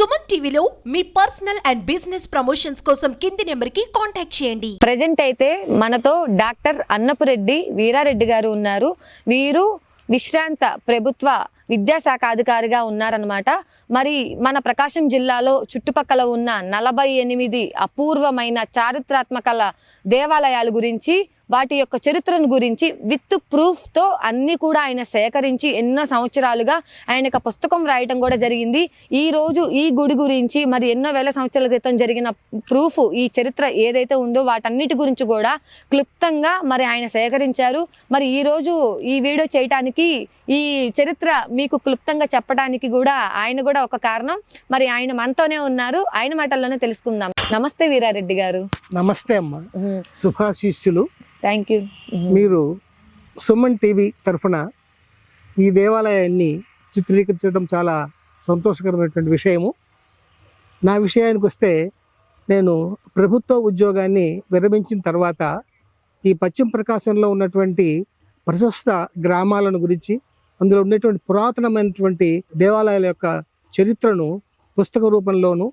సుమన్ టీవీలో మీ personal and business promotions కోసం కింది నెంబర్కి కాంటాక్ట్ చేయండి. ప్రజెంట్ అయితే మనతో డాక్టర్ అన్నపురెడ్డి వీరారెడ్డి గారు ఉన్నారు. వీరు విశ్రాంత ప్రభుత్వ విద్యాశాఖ అధికారిగా ఉన్నారనమాట మరి మన ప్రకాశం జిల్లాలో చుట్టుపక్కల ఉన్న నలభై ఎనిమిది అపూర్వమైన చారిత్రాత్మకల దేవాలయాల గురించి వాటి యొక్క చరిత్రను గురించి విత్ ప్రూఫ్తో అన్ని కూడా ఆయన సేకరించి ఎన్నో సంవత్సరాలుగా ఆయన పుస్తకం రాయటం కూడా జరిగింది. ఈ రోజు ఈ గుడి గురించి మరి ఎన్నో వేల సంవత్సరాల క్రితం జరిగిన ప్రూఫ్ ఈ చరిత్ర ఏదైతే ఉందో వాటన్నిటి గురించి కూడా క్లుప్తంగా మరి ఆయన సేకరించారు. మరి ఈ రోజు ఈ వీడియో చేయటానికి ఈ చరిత్ర మీకు క్లుప్తంగా చెప్పడానికి కూడా ఆయన కూడా ఒక కారణం. మరి ఆయన మనతోనే ఉన్నారు. ఆయన మాటల్లోనే తెలుసుకుందాం. నమస్తే వీరారెడ్డి గారు. నమస్తే అమ్మ. శుభాశిష్యులు థ్యాంక్ యూ మీరు సుమన్ టీవీ తరఫున ఈ దేవాలయాన్ని చిత్రీకరించడం చాలా సంతోషకరమైనటువంటి విషయము. నా విషయానికి వస్తే నేను ప్రభుత్వ ఉద్యోగాన్ని విరమించిన తర్వాత ఈ పశ్చిమ ప్రకాశంలో ఉన్నటువంటి ప్రశస్త గ్రామాలను గురించి అందులో ఉండేటువంటి పురాతనమైనటువంటి దేవాలయాల యొక్క చరిత్రను పుస్తక రూపంలోను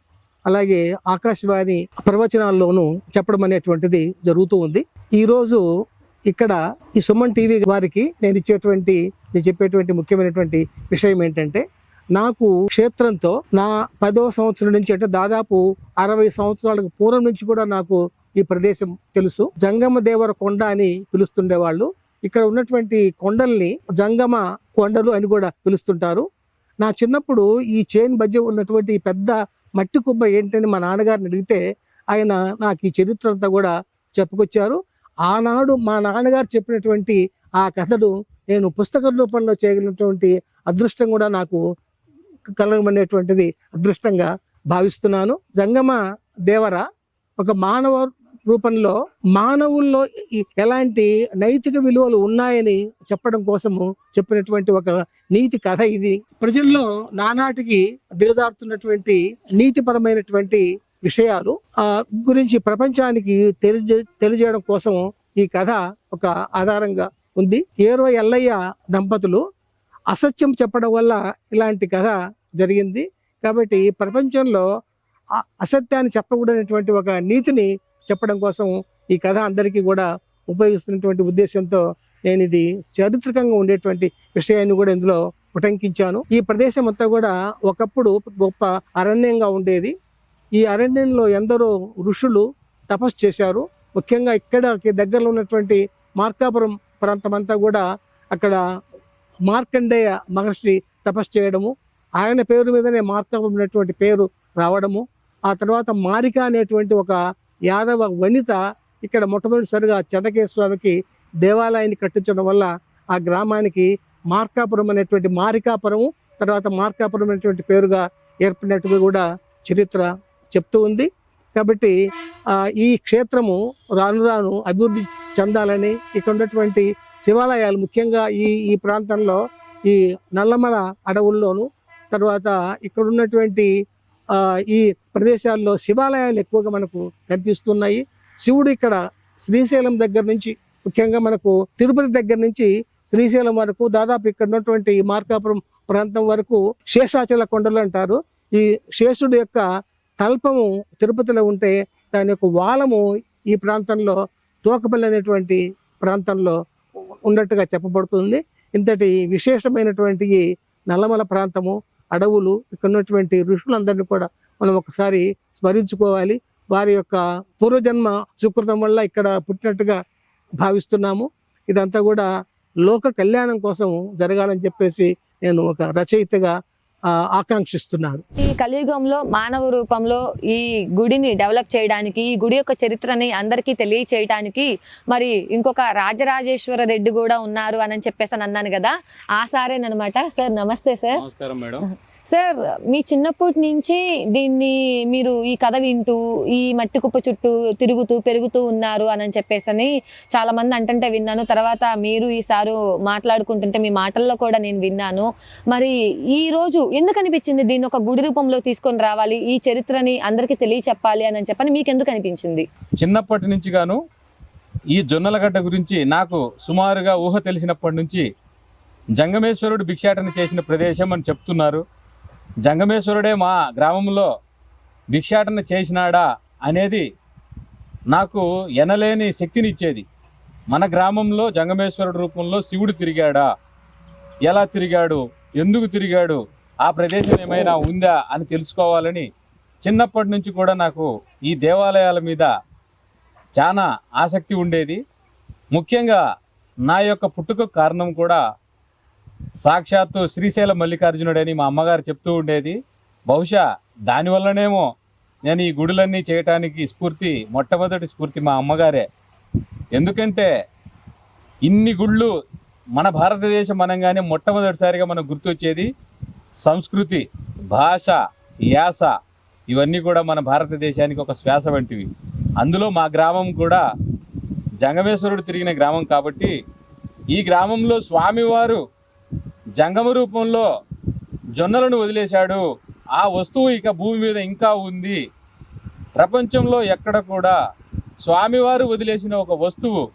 అలాగే ఆకాశవాణి ప్రవచనాల్లోనూ చెప్పడం అనేటువంటిది జరుగుతూ ఉంది. ఈరోజు ఇక్కడ ఈ సుమన్ టీవీ వారికి నేను ఇచ్చేటువంటి నేను చెప్పేటువంటి ముఖ్యమైనటువంటి విషయం ఏంటంటే నాకు క్షేత్రంతో నా పదవ సంవత్సరం నుంచి అంటే దాదాపు అరవై సంవత్సరాలకు పూర్వం నుంచి కూడా నాకు ఈ ప్రదేశం తెలుసు. జంగమ దేవర కొండ అని పిలుస్తుండేవాళ్ళు. ఇక్కడ ఉన్నటువంటి కొండల్ని జంగమ కొండలు అని కూడా పిలుస్తుంటారు. నా చిన్నప్పుడు ఈ చైన్ మధ్య ఉన్నటువంటి పెద్ద మట్టి కుబ్బ ఏంటని మా నాన్నగారిని అడిగితే ఆయన నాకు ఈ చరిత్ర అంతా కూడా చెప్పుకొచ్చారు. ఆనాడు మా నాన్నగారు చెప్పినటువంటి ఆ కథను నేను పుస్తక రూపంలో చేయగలిగినటువంటి అదృష్టం కూడా నాకు కలగమనేటువంటిది అదృష్టంగా భావిస్తున్నాను. జంగమ దేవర ఒక మానవ రూపంలో మానవుల్లో ఎలాంటి నైతిక విలువలు ఉన్నాయని చెప్పడం కోసము చెప్పినటువంటి ఒక నీతి కథ ఇది. ప్రజల్లో నానాటికి దిగజారుతున్నటువంటి నీతిపరమైనటువంటి విషయాలు ఆ గురించి ప్రపంచానికి తెలియజే తెలియజేయడం కోసం ఈ కథ ఒక ఆధారంగా ఉంది. ఏరో ఎల్లయ్య దంపతులు అసత్యం చెప్పడం వల్ల ఇలాంటి కథ జరిగింది. కాబట్టి ప్రపంచంలో అసత్యాన్ని చెప్పకూడనటువంటి ఒక నీతిని చెప్పడం కోసం ఈ కథ అందరికీ కూడా ఉపయోగిస్తున్నటువంటి ఉద్దేశంతో నేను ఇది చారిత్రకంగా ఉండేటువంటి విషయాన్ని కూడా ఇందులో ఉటంకించాను. ఈ ప్రదేశం అంతా కూడా ఒకప్పుడు గొప్ప అరణ్యంగా ఉండేది. ఈ అరణ్యంలో ఎందరో ఋషులు తపస్సు చేశారు. ముఖ్యంగా ఇక్కడ దగ్గరలో ఉన్నటువంటి మార్కాపురం ప్రాంతం అంతా కూడా అక్కడ మార్కండేయ మహర్షి తపస్సు చేయడము ఆయన పేరు మీదనే మార్కాపురం అనేటువంటి పేరు రావడము ఆ తర్వాత మారిక అనేటువంటి ఒక యాదవ వనిత ఇక్కడ మొట్టమొదటిసారిగా చెన్నకేశ్వరకి దేవాలయాన్ని కట్టించడం వల్ల ఆ గ్రామానికి మార్కాపురం అనేటువంటి మారికాపురం తర్వాత మార్కాపురం అనేటువంటి పేరుగా ఏర్పడినట్టుగా కూడా చరిత్ర చెప్తూ ఉంది. కాబట్టి ఈ క్షేత్రము రాను రాను అభివృద్ధి చెందాలని ఇక్కడ ఉన్నటువంటి శివాలయాలు ముఖ్యంగా ఈ ఈ ప్రాంతంలో ఈ నల్లమల అడవుల్లోను తర్వాత ఇక్కడ ఉన్నటువంటి ఈ ప్రదేశాల్లో శివాలయాలు ఎక్కువగా మనకు కనిపిస్తున్నాయి. శివుడు ఇక్కడ శ్రీశైలం దగ్గర నుంచి ముఖ్యంగా మనకు తిరుపతి దగ్గర నుంచి శ్రీశైలం వరకు దాదాపు ఇక్కడ ఉన్నటువంటి మార్కాపురం ప్రాంతం వరకు శేషాచల కొండలు అంటారు. ఈ శేషుడు యొక్క తల్పము తిరుపతిలో ఉంటే దాని యొక్క వాలము ఈ ప్రాంతంలో తోకపల్లి అనేటువంటి ప్రాంతంలో ఉన్నట్టుగా చెప్పబడుతుంది. ఇంతటి విశేషమైనటువంటి నల్లమల ప్రాంతము అడవులు ఇక్కడ ఉన్నటువంటి ఋషులందరినీ కూడా మనం ఒకసారి స్మరించుకోవాలి. వారి యొక్క పూర్వజన్మ సుకృతం వల్ల ఇక్కడ పుట్టినట్టుగా భావిస్తున్నాము. ఇదంతా కూడా లోక కళ్యాణం కోసం జరగాలని చెప్పేసి నేను ఒక రచయితగా ఆ, ఆకాంక్షిస్తున్నాను ఈ కలియుగంలో మానవ రూపంలో ఈ గుడిని డెవలప్ చేయడానికి ఈ గుడి యొక్క చరిత్రని అందరికీ తెలియచేయడానికి మరి ఇంకొక రాజరాజేశ్వర రెడ్డి కూడా ఉన్నారు అని చెప్పేసి అని అన్నాను కదా. ఆ సారేనమాట సార్ నమస్తే సార్. నమస్కారం మేడం. సార్ మీ చిన్నప్పటి నుంచి దీన్ని మీరు ఈ కథ వింటూ ఈ మట్టి కుప్ప చుట్టూ తిరుగుతూ పెరుగుతూ ఉన్నారు అని చెప్పేసి అని చాలా మంది అంటుంటే విన్నాను. తర్వాత మీరు ఈసారి మాట్లాడుకుంటుంటే మీ మాటల్లో కూడా నేను విన్నాను. మరి ఈ రోజు ఎందుకు అనిపించింది దీన్ని ఒక గుడి రూపంలో తీసుకొని రావాలి? ఈ చరిత్రని అందరికీ తెలియచెప్పాలి అని చెప్పని మీకు ఎందుకు అనిపించింది? చిన్నప్పటి నుంచి గాను ఈ జొన్నలగడ్డ గురించి నాకు సుమారుగా ఊహ తెలిసినప్పటి నుంచి జంగమేశ్వరుడు భిక్షాటన చేసిన ప్రదేశం అని చెప్తున్నారు. జంగమేశ్వరుడే మా గ్రామంలో భిక్షాటన చేసినాడా అనేది నాకు ఎనలేని శక్తిని ఇచ్చేది మన గ్రామంలో జంగమేశ్వరుడు రూపంలో శివుడు తిరిగాడా? ఎలా తిరిగాడు? ఎందుకు తిరిగాడు? ఆ ప్రదేశం ఏమైనా ఉందా అని తెలుసుకోవాలని చిన్నప్పటి నుంచి కూడా నాకు ఈ దేవాలయాల మీద చాలా ఆసక్తి ఉండేది. ముఖ్యంగా నా యొక్క పుట్టుక కారణం కూడా సాక్షాత్తు శ్రీశైల మల్లికార్జునుడని మా అమ్మగారు చెప్తూ ఉండేది. బహుశా దానివల్లనేమో నేను ఈ గుడులన్నీ చేయటానికి స్ఫూర్తి మొట్టమొదటి స్ఫూర్తి మా అమ్మగారే. ఎందుకంటే ఇన్ని గుళ్ళు మన భారతదేశం అనంగానే మొట్టమొదటిసారిగా మనకు గుర్తొచ్చేది సంస్కృతి భాష యాస ఇవన్నీ కూడా మన భారతదేశానికి ఒక శ్వాస వంటివి. అందులో మా గ్రామం కూడా జంగమేశ్వరుడు తిరిగిన గ్రామం కాబట్టి ఈ గ్రామంలో స్వామివారు జంగమ రూపంలో జొన్నలను వదిలేశాడు. ఆ వస్తువు ఇక భూమి మీద ఇంకా ఉంది. ప్రపంచంలో ఎక్కడ కూడా స్వామివారు వదిలేసిన ఒక వస్తువు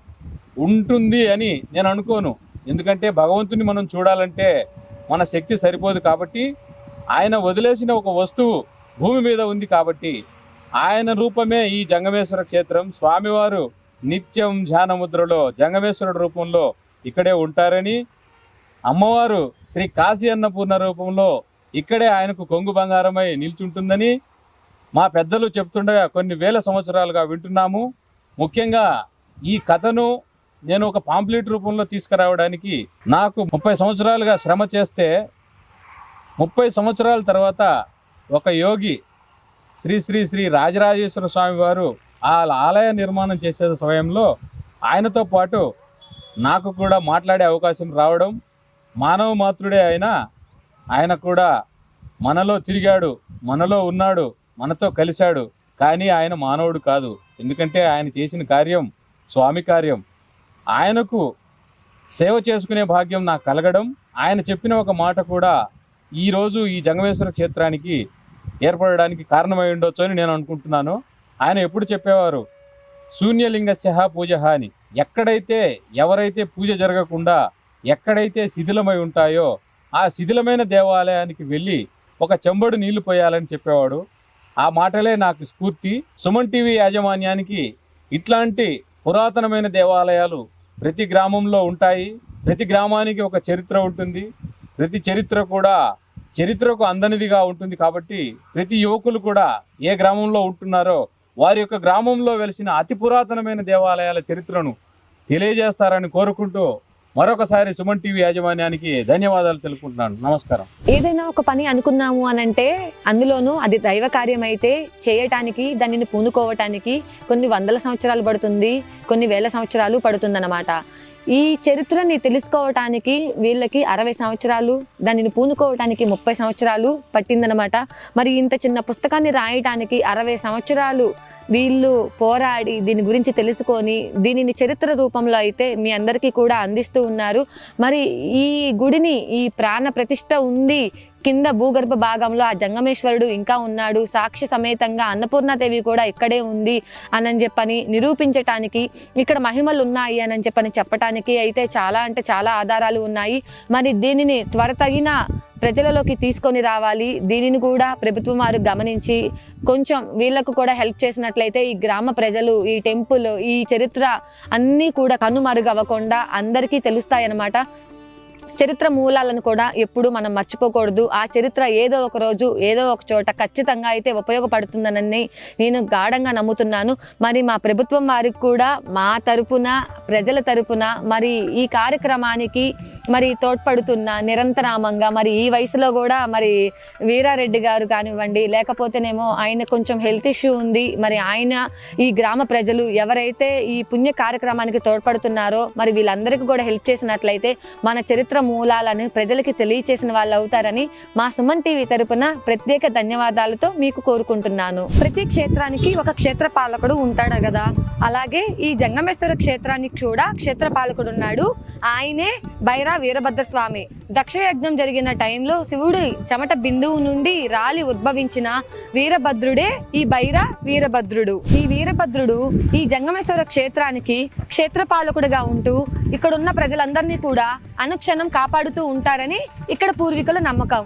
ఉంటుంది అని నేను అనుకోను. ఎందుకంటే భగవంతుని మనం చూడాలంటే మన శక్తి సరిపోదు కాబట్టి ఆయన వదిలేసిన ఒక వస్తువు భూమి మీద ఉంది కాబట్టి ఆయన రూపమే ఈ జంగమేశ్వర క్షేత్రం. స్వామివారు నిత్యం ధ్యానముద్రలో జంగమేశ్వరుడు రూపంలో ఇక్కడే ఉంటారని అమ్మవారు శ్రీ కాశీ అన్నపూర్ణ రూపంలో ఇక్కడే ఆయనకు కొంగు బంగారమై నిల్చుంటుందని మా పెద్దలు చెప్తుండగా కొన్ని వేల సంవత్సరాలుగా వింటున్నాము. ముఖ్యంగా ఈ కథను నేను ఒక పాంప్లెట్ రూపంలో తీసుకురావడానికి నాకు ముప్పై సంవత్సరాలుగా శ్రమ చేస్తే ముప్పై సంవత్సరాల తర్వాత ఒక యోగి శ్రీ శ్రీ శ్రీ రాజరాజేశ్వర స్వామి వారు ఆలయ నిర్మాణం చేసే సమయంలో ఆయనతో పాటు నాకు కూడా మాట్లాడే అవకాశం రావడం మానవ మాతృడే అయినా ఆయన కూడా మనలో తిరిగాడు మనలో ఉన్నాడు మనతో కలిశాడు. కానీ ఆయన మానవుడు కాదు. ఎందుకంటే ఆయన చేసిన కార్యం స్వామి కార్యం. ఆయనకు సేవ చేసుకునే భాగ్యం నాకు కలగడం. ఆయన చెప్పిన ఒక మాట కూడా ఈరోజు ఈ జంగమేశ్వర క్షేత్రానికి ఏర్పడడానికి కారణమై ఉండొచ్చు అని నేను అనుకుంటున్నాను. ఆయన ఎప్పుడు చెప్పేవారు? శూన్యలింగస్య పూజ అని. ఎక్కడైతే ఎవరైతే పూజ జరగకుండా ఎక్కడైతే శిథిలమై ఉంటాయో ఆ శిథిలమైన దేవాలయానికి వెళ్ళి ఒక చెంబడు నీళ్ళు పోయాలని చెప్పేవాడు. ఆ మాటలే నాకు స్ఫూర్తి. సుమన్ టీవీ యాజమాన్యానికి ఇట్లాంటి పురాతనమైన దేవాలయాలు ప్రతి గ్రామంలో ఉంటాయి. ప్రతి గ్రామానికి ఒక చరిత్ర ఉంటుంది. ప్రతి చరిత్ర కూడా చరిత్రకు అందనిదిగా ఉంటుంది కాబట్టి ప్రతి యువకులు కూడా ఏ గ్రామంలో ఉంటున్నారో వారి యొక్క గ్రామంలో వెలిసిన అతి పురాతనమైన దేవాలయాల చరిత్రను తెలియజేస్తారని కోరుకుంటూ మరొకసారి సుమన్ టీవీ యాజమాన్యానికి ధన్యవాదాలు తెలుపుకుంటున్నాను. నమస్కారం. ఏదైనా ఒక పని అనుకున్నాము అని అంటే అందులోనూ అది దైవ కార్యం అయితే చేయటానికి దానిని పూనుకోవటానికి కొన్ని వందల సంవత్సరాలు పడుతుంది కొన్ని వేల సంవత్సరాలు పడుతుందన్నమాట. ఈ చరిత్రని తెలుసుకోవటానికి వీళ్ళకి అరవై సంవత్సరాలు దానిని పూనుకోవటానికి ముప్పై సంవత్సరాలు పట్టిందనమాట మరి ఇంత చిన్న పుస్తకాన్ని రాయటానికి అరవై సంవత్సరాలు వీళ్ళు పోరాడి దీని గురించి తెలుసుకొని దీనిని చరిత్ర రూపంలో అయితే మీ అందరికీ కూడా అందిస్తూ ఉన్నారు. మరి ఈ గుడిని ఈ ప్రాణ ప్రతిష్ట ఉంది కింద భూగర్భ భాగంలో ఆ జంగమేశ్వరుడు ఇంకా ఉన్నాడు. సాక్షి సమేతంగా అన్నపూర్ణాదేవి కూడా ఇక్కడే ఉంది అని చెప్పని నిరూపించటానికి ఇక్కడ మహిమలు ఉన్నాయి అని చెప్పని చెప్పటానికి అయితే చాలా అంటే చాలా ఆధారాలు ఉన్నాయి. మరి దీనిని త్వరతగిన ప్రజలలోకి తీసుకొని రావాలి. దీనిని కూడా ప్రభుత్వం వారు గమనించి కొంచెం వీళ్ళకు కూడా హెల్ప్ చేసినట్లయితే ఈ గ్రామ ప్రజలు ఈ టెంపుల్ ఈ చరిత్ర అన్నీ కూడా కనుమరుగవ్వకుండా అందరికీ తెలుస్తాయన్నమాట. చరిత్ర మూలాలను కూడా ఎప్పుడు మనం మర్చిపోకూడదు. ఆ చరిత్ర ఏదో ఒక రోజు ఏదో ఒక చోట ఖచ్చితంగా అయితే ఉపయోగపడుతుందనని నేను గాఢంగా నమ్ముతున్నాను. మరి మా ప్రభుత్వం వారికి కూడా మా తరపున ప్రజల తరపున మరి ఈ కార్యక్రమానికి మరి తోడ్పడుతున్న నిరంతరామంగా మరి ఈ వయసులో కూడా మరి వీరారెడ్డి గారు కానివ్వండి లేకపోతేనేమో ఆయన కొంచెం హెల్త్ ఇష్యూ ఉంది. మరి ఆయన ఈ గ్రామ ప్రజలు ఎవరైతే ఈ పుణ్య కార్యక్రమానికి తోడ్పడుతున్నారో మరి వీళ్ళందరికీ కూడా హెల్ప్ చేసినట్లయితే మన చరిత్ర మూలాలను ప్రజలకి తెలియచేసిన వాళ్ళు అవుతారని మా సుమన్ టీవీ తరపున ప్రత్యేక ధన్యవాదాలతో మీకు కోరుకుంటున్నాను. ప్రతి క్షేత్రానికి ఒక క్షేత్ర పాలకుడు ఉంటాడు కదా. అలాగే ఈ జంగమేశ్వర క్షేత్రానికి కూడా క్షేత్ర పాలకుడు ఉన్నాడు. ఆయనే బైరా వీరభద్ర స్వామి దక్షయజ్ఞం జరిగిన టైంలో శివుడి చెమట బిందువు నుండి రాలి ఉద్భవించిన వీరభద్రుడే ఈ బైరా వీరభద్రుడు. ఈ వీరభద్రుడు ఈ జంగమేశ్వర క్షేత్రానికి క్షేత్రపాలకుడిగా ఉంటూ ఇక్కడున్న ప్రజలందరినీ కూడా అనుక్షణం కాపాడుతూ ఉంటారని ఇక్కడ పూర్వీకుల నమ్మకం.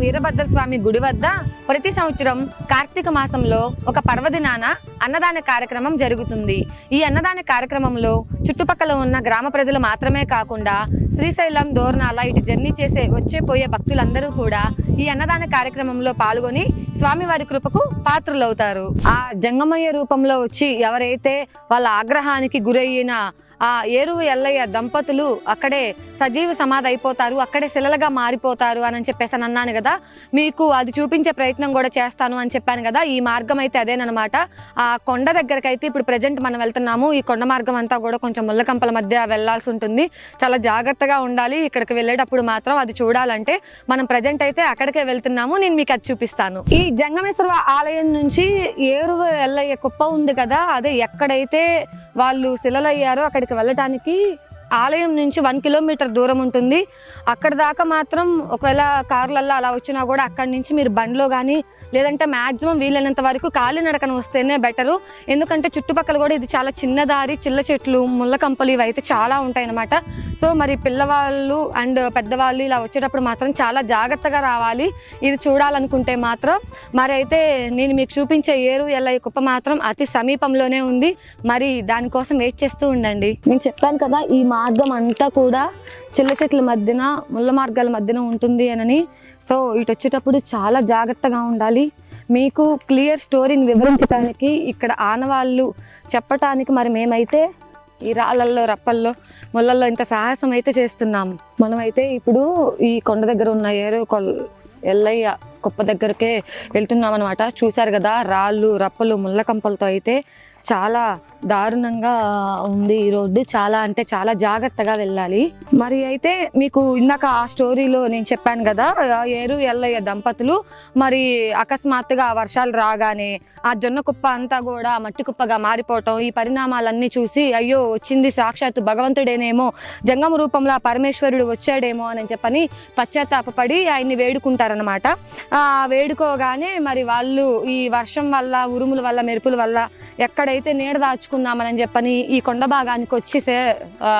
వీరభద్ర స్వామి గుడి వద్ద ప్రతి సంవత్సరం కార్తీక మాసంలో ఒక పర్వదినాన అన్నదాన కార్యక్రమం జరుగుతుంది. ఈ అన్నదాన కార్యక్రమంలో చుట్టుపక్కల ఉన్న గ్రామ ప్రజలు మాత్రమే కాకుండా శ్రీశైలం దోర్నాల ఇటు జర్నీ చేసే వచ్చే పోయే భక్తులందరూ కూడా ఈ అన్నదాన కార్యక్రమంలో పాల్గొని స్వామివారి కృపకు పాత్రులవుతారు. ఆ జంగమయ్య రూపంలో వచ్చి ఎవరైతే వాళ్ళ ఆగ్రహానికి గురయ్యిన ఆ ఏరువు ఎల్లయ్య దంపతులు అక్కడే సజీవ సమాధి అయిపోతారు అక్కడే శిలలుగా మారిపోతారు అని చెప్పేసి అని అన్నాను కదా. మీకు అది చూపించే ప్రయత్నం కూడా చేస్తాను అని చెప్పాను కదా. ఈ మార్గం అయితే అదేనమాట ఆ కొండ దగ్గరకు అయితే ఇప్పుడు ప్రజెంట్ మనం వెళ్తున్నాము. ఈ కొండ మార్గం అంతా కూడా కొంచెం ముళ్ళకంపల మధ్య వెళ్ళాల్సి ఉంటుంది. చాలా జాగ్రత్తగా ఉండాలి. ఇక్కడికి వెళ్ళేటప్పుడు మాత్రం అది చూడాలంటే మనం ప్రజెంట్ అయితే అక్కడికే వెళ్తున్నాము. నేను మీకు అది చూపిస్తాను. ఈ జంగమేశ్వర ఆలయం నుంచి ఏరువ ఎల్లయ్య కుప్ప ఉంది కదా. అదే ఎక్కడైతే వాళ్ళు శిలలయ్యారో అక్కడికి వెళ్ళటానికి ఆలయం నుంచి వన్ కిలోమీటర్ దూరం ఉంటుంది. అక్కడ దాకా మాత్రం ఒకవేళ కార్లల్లో అలా వచ్చినా కూడా అక్కడి నుంచి మీరు బండ్లో కానీ లేదంటే మాక్సిమం వీలైనంత వరకు కాలినడకన వస్తేనే బెటరు. ఎందుకంటే చుట్టుపక్కల కూడా ఇది చాలా చిన్న దారి చిల్ల చెట్లు ముళ్ళ కంపలు ఇవి అయితే చాలా ఉంటాయన్నమాట. సో మరి పిల్లవాళ్ళు అండ్ పెద్దవాళ్ళు ఇలా వచ్చేటప్పుడు మాత్రం చాలా జాగ్రత్తగా రావాలి. ఇది చూడాలనుకుంటే మాత్రం. మరి అయితే నేను మీకు చూపించే ఏరు ఎల్లయ్య కుప్ప మాత్రం అతి సమీపంలోనే ఉంది. మరి దానికోసం వెయిట్ చేస్తూ ఉండండి. నేను చెప్పాను కదా ఈ మార్గం అంతా కూడా చిల్ల చెట్ల మధ్యన ముళ్ళ మార్గాల మధ్యన ఉంటుంది అని సో ఇటు వచ్చేటప్పుడు చాలా జాగ్రత్తగా ఉండాలి. మీకు క్లియర్ స్టోరీని వివరించడానికి ఇక్కడ ఆనవాళ్ళు చెప్పటానికి మరి మేమైతే ఈ రాళ్ళల్లో రప్పల్లో ముళ్ళల్లో ఇంత సాహసం అయితే చేస్తున్నాము. మనమైతే ఇప్పుడు ఈ కొండ దగ్గర ఉన్న ఏరు కొల్ ఎల్లయ్య కుప్ప దగ్గరకే వెళ్తున్నాం అనమాట చూశారు కదా రాళ్ళు రప్పలు ముళ్ళ కంపలతో అయితే చాలా దారుణంగా ఉంది ఈ రోడ్డు. చాలా అంటే చాలా జాగ్రత్తగా వెళ్ళాలి. మరి అయితే మీకు ఇందాక ఆ స్టోరీలో నేను చెప్పాను కదా ఏరు ఎల్లయ్య దంపతులు మరి అకస్మాత్తుగా వర్షాలు రాగానే ఆ జొన్న కుప్ప అంతా కూడా మట్టి కుప్పగా మారిపోవటం ఈ పరిణామాలన్నీ చూసి అయ్యో వచ్చింది సాక్షాత్తు భగవంతుడేనేమో జంగమ రూపంలో ఆ పరమేశ్వరుడు వచ్చాడేమో అని చెప్పని పశ్చాత్తాపపడి ఆయన్ని వేడుకుంటారనమాట ఆ వేడుకోగానే మరి వాళ్ళు ఈ వర్షం వల్ల ఉరుముల వల్ల మెరుపుల వల్ల అయితే నీడ దాచుకుందామని చెప్పని ఈ కొండ భాగానికి వచ్చి సే- ఆ,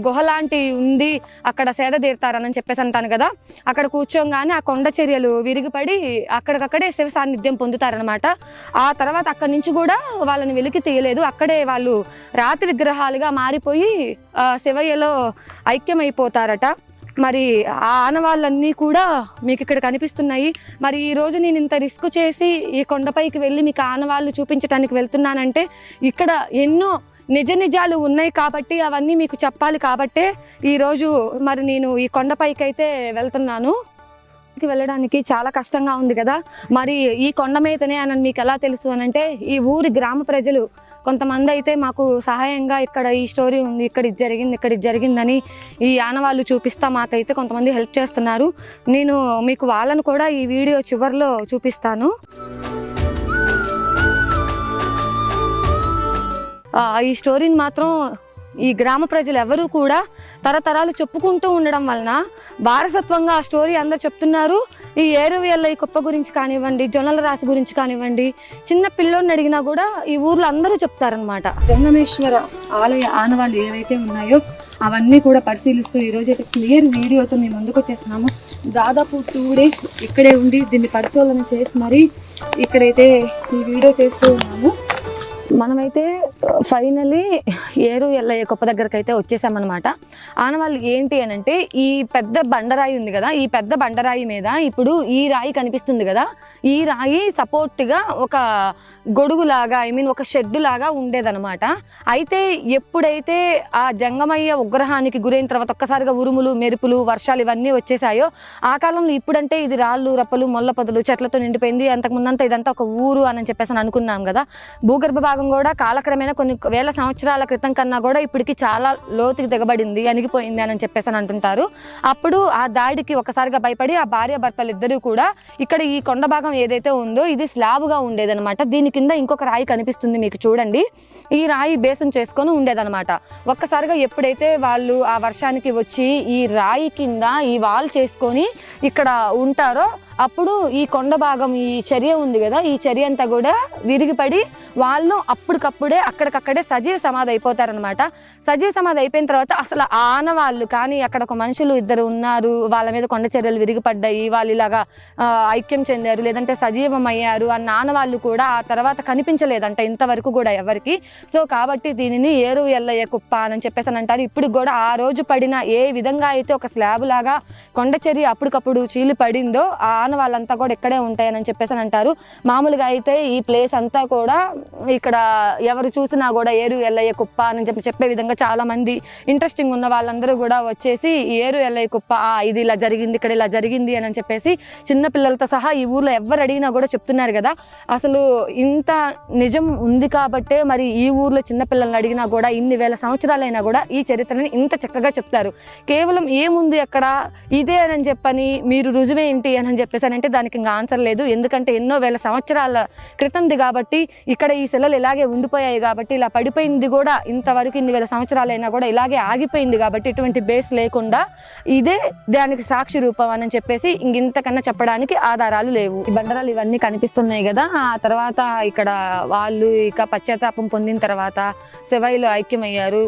గుహ లాంటి ఉంది అక్కడ సేద తీరుతారని చెప్పేసి అంటాను కదా. అక్కడ కూర్చోగానే ఆ కొండ చర్యలు విరిగిపడి అక్కడికక్కడే శివ సాన్నిధ్యం పొందుతారనమాట ఆ తర్వాత అక్కడి నుంచి కూడా వాళ్ళని వెలికి తీయలేదు. అక్కడే వాళ్ళు రాతి విగ్రహాలుగా మారిపోయి శివయ్యలో ఐక్యమైపోతారట. మరి ఆ ఆనవాళ్ళన్నీ కూడా మీకు ఇక్కడ కనిపిస్తున్నాయి. మరి ఈరోజు నేను ఇంత రిస్క్ చేసి ఈ కొండపైకి వెళ్ళి మీకు ఆనవాళ్ళు చూపించడానికి వెళ్తున్నానంటే ఇక్కడ ఎన్నో నిజ నిజాలు ఉన్నాయి కాబట్టి అవన్నీ మీకు చెప్పాలి కాబట్టే ఈరోజు మరి నేను ఈ కొండపైకి అయితే వెళ్తున్నాను వెళ్ళడానికి చాలా కష్టంగా ఉంది కదా. మరి ఈ కొండ మీదనే అని మీకు ఎలా తెలుసు అని అంటే ఈ ఊరి గ్రామ ప్రజలు కొంతమంది అయితే మాకు సహాయంగా ఇక్కడ ఈ స్టోరీ ఉంది ఇక్కడ ఇది జరిగింది ఇక్కడ ఇది జరిగిందని ఈ ఆనవాళ్ళు చూపిస్తా మాకైతే కొంతమంది హెల్ప్ చేస్తున్నారు. నేను మీకు వాళ్ళను కూడా ఈ వీడియో చివరిలో చూపిస్తాను. ఈ స్టోరీని మాత్రం ఈ గ్రామ ప్రజలు ఎవరూ కూడా తరతరాలు చెప్పుకుంటూ ఉండడం వలన వారసత్వంగా ఆ స్టోరీ అందరు చెప్తున్నారు. ఈ ఏరువేళ్ళ ఈ కుప్ప గురించి కానివ్వండి జొన్నల రాశి గురించి కానివ్వండి చిన్న పిల్లోని అడిగినా కూడా ఈ ఊర్లో అందరూ చెప్తారనమాట జంగమేశ్వర ఆలయ ఆనవాళ్ళు ఏవైతే ఉన్నాయో అవన్నీ కూడా పరిశీలిస్తూ ఈరోజు అయితే క్లియర్ వీడియోతో మేము ముందుకు వచ్చేస్తున్నాము. దాదాపు టూ డేస్ ఇక్కడే ఉండి దీన్ని పరిశోధన చేసి మరీ ఇక్కడైతే ఈ వీడియో చేస్తూ ఉన్నాము. మనమైతే ఫైనలీ ఏరు ఎల్లయ్య గొప్ప దగ్గరకు అయితే వచ్చేసామన్నమాట ఆనవాళ్ళు ఏంటి అని అంటే ఈ పెద్ద బండరాయి ఉంది కదా ఈ పెద్ద బండరాయి మీద ఇప్పుడు ఈ రాయి కనిపిస్తుంది కదా ఈ రాయి సపోర్ట్గా ఒక గొడుగులాగా ఐ మీన్ ఒక షెడ్ లాగా ఉండేదనమాట అయితే ఎప్పుడైతే ఆ జంగమయ్య ఉగ్రహానికి గురైన తర్వాత ఒక్కసారిగా ఉరుములు మెరుపులు వర్షాలు ఇవన్నీ వచ్చేసాయో ఆ కాలంలో ఇప్పుడంటే ఇది రాళ్ళు రప్పలు మొల్ల పొదలు చెట్లతో నిండిపోయింది. అంతకుముందంతా ఇదంతా ఒక ఊరు అని చెప్పేసి అని అనుకున్నాం కదా. భూగర్భ భాగం కూడా కాలక్రమేణా కొన్ని వేల సంవత్సరాల క్రితం కన్నా కూడా ఇప్పటికి చాలా లోతుకి దిగబడింది అణిగిపోయింది అని చెప్పేసి అని అంటుంటారు. అప్పుడు ఆ దాడికి ఒకసారిగా భయపడి ఆ భార్య భర్తలు ఇద్దరూ కూడా ఇక్కడ ఈ కొండ భాగం ఏదైతే ఉందో ఇది స్లాబ్గా ఉండేదన్నమాట. దీని కింద ఇంకొక రాయి కనిపిస్తుంది మీకు చూడండి. ఈ రాయి బేసం చేసుకొని ఉండేదనమాట ఒక్కసారిగా ఎప్పుడైతే వాళ్ళు ఆ వర్షానికి వచ్చి ఈ రాయి కింద ఈ వాల్ చేసుకొని ఇక్కడ ఉంటారో అప్పుడు ఈ కొండ భాగం ఈ చర్య ఉంది కదా ఈ చర్య అంతా కూడా విరిగిపడి వాళ్ళు అప్పటికప్పుడే అక్కడికక్కడే సజీవ సమాధి అయిపోతారనమాట సజీవ సమాధి అయిపోయిన తర్వాత అసలు ఆ ఆనవాళ్ళు కానీ అక్కడ ఒక మనుషులు ఇద్దరు ఉన్నారు వాళ్ళ మీద కొండ చర్యలు విరిగిపడ్డాయి వాళ్ళు ఇలాగా ఐక్యం చెందారు లేదంటే సజీవం అయ్యారు అన్న ఆనవాళ్ళు కూడా ఆ తర్వాత కనిపించలేదంట ఇంతవరకు కూడా ఎవరికి. సో కాబట్టి దీనిని ఏరు ఎల్లయ్య కుప్ప అని చెప్పేసి అని అంటారు. ఇప్పుడు కూడా ఆ రోజు పడిన ఏ విధంగా అయితే ఒక స్లాబ్ లాగా కొండ చర్య అప్పటికప్పుడు చీలి పడిందో ఆ వాళ్ళంతా కూడా ఇక్కడే ఉంటాయని చెప్పేసి అని అంటారు. మామూలుగా అయితే ఈ ప్లేస్ అంతా కూడా ఇక్కడ ఎవరు చూసినా కూడా ఏరు ఎల్లయ్య కుప్ప అని చెప్పి చెప్పే విధంగా చాలా మంది ఇంట్రెస్టింగ్ ఉన్న వాళ్ళందరూ కూడా వచ్చేసి ఏరు ఎల్లయ్య కుప్ప ఇది ఇలా జరిగింది ఇక్కడ ఇలా జరిగింది అని చెప్పేసి చిన్న పిల్లలతో సహా ఈ ఊర్లో ఎవరు అడిగినా కూడా చెప్తున్నారు కదా. అసలు ఇంత నిజం ఉంది కాబట్టే మరి ఈ ఊర్లో చిన్న పిల్లల్ని అడిగినా కూడా ఇన్ని వేల సంవత్సరాలైనా కూడా ఈ చరిత్రని ఇంత చక్కగా చెప్తారు. కేవలం ఏముంది అక్కడ? ఇదే అని చెప్పని మీరు రుజువేంటి అని చెప్పి అంటే దానికి ఇంకా ఆన్సర్ లేదు. ఎందుకంటే ఎన్నో వేల సంవత్సరాల క్రితంది కాబట్టి ఇక్కడ ఈ శిలలు ఇలాగే ఉండిపోయాయి కాబట్టి ఇలా పడిపోయింది కూడా ఇంతవరకు ఇన్ని వేల సంవత్సరాలైనా కూడా ఇలాగే ఆగిపోయింది కాబట్టి ఇటువంటి బేస్ లేకుండా ఇదే దానికి సాక్షి రూపం అని చెప్పేసి ఇంతకన్నా చెప్పడానికి ఆధారాలు లేవు. ఈ బండరాలు ఇవన్నీ కనిపిస్తున్నాయి కదా. ఆ తర్వాత ఇక్కడ వాళ్ళు ఇక పశ్చాత్తాపం పొందిన తర్వాత శివైలు ఐక్యమయ్యారు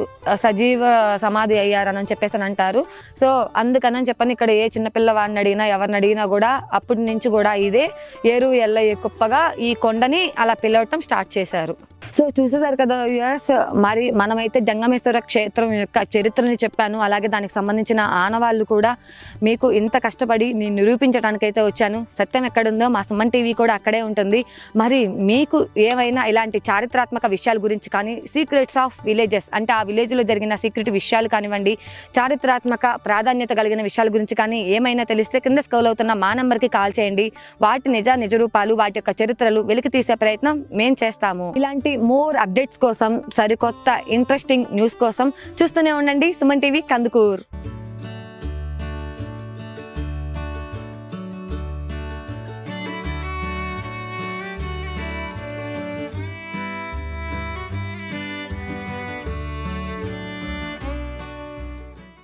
సజీవ సమాధి అయ్యారు అని చెప్పేసి అని అంటారు. సో అందుకని చెప్పని ఇక్కడ ఏ చిన్నపిల్లవాడిని అడిగినా ఎవరిని అడిగినా కూడా అప్పటి నుంచి కూడా ఇదే ఏరు ఎల్లయ్య కుప్పగా ఈ కొండని అలా పిలవటం స్టార్ట్ చేశారు. సో చూసేసారు కదా యుఎస్ మరి మనమైతే జంగమేశ్వర క్షేత్రం యొక్క చరిత్రని చెప్పాను. అలాగే దానికి సంబంధించిన ఆనవాళ్ళు కూడా మీకు ఇంత కష్టపడి నేను నిరూపించడానికైతే వచ్చాను. సత్యం ఎక్కడుందో మా సుమన్ టీవీ కూడా అక్కడే ఉంటుంది. మరి మీకు ఏమైనా ఇలాంటి చారిత్రాత్మక విషయాల గురించి కానీ సీక్రెట్స్ ఆఫ్ విలేజెస్ అంటే ఆ విలేజ్లో జరిగిన సీక్రెట్ విషయాలు కానివ్వండి చారిత్రాత్మక ప్రాధాన్యత కలిగిన విషయాల గురించి కానీ ఏమైనా తెలిస్తే కింద స్కౌల్ అవుతున్న మా నెంబర్కి కాల్ చేయండి. వాటి నిజ నిజ రూపాలు వాటి యొక్క చరిత్రలు వెలికి తీసే ప్రయత్నం మేము చేస్తాము. ఇలాంటి ఇలాంటి మోర్ అప్డేట్స్ కోసం సరికొత్త ఇంట్రెస్టింగ్ న్యూస్ కోసం చూస్తూనే ఉండండి సుమన్ టీవీ కందుకూర్.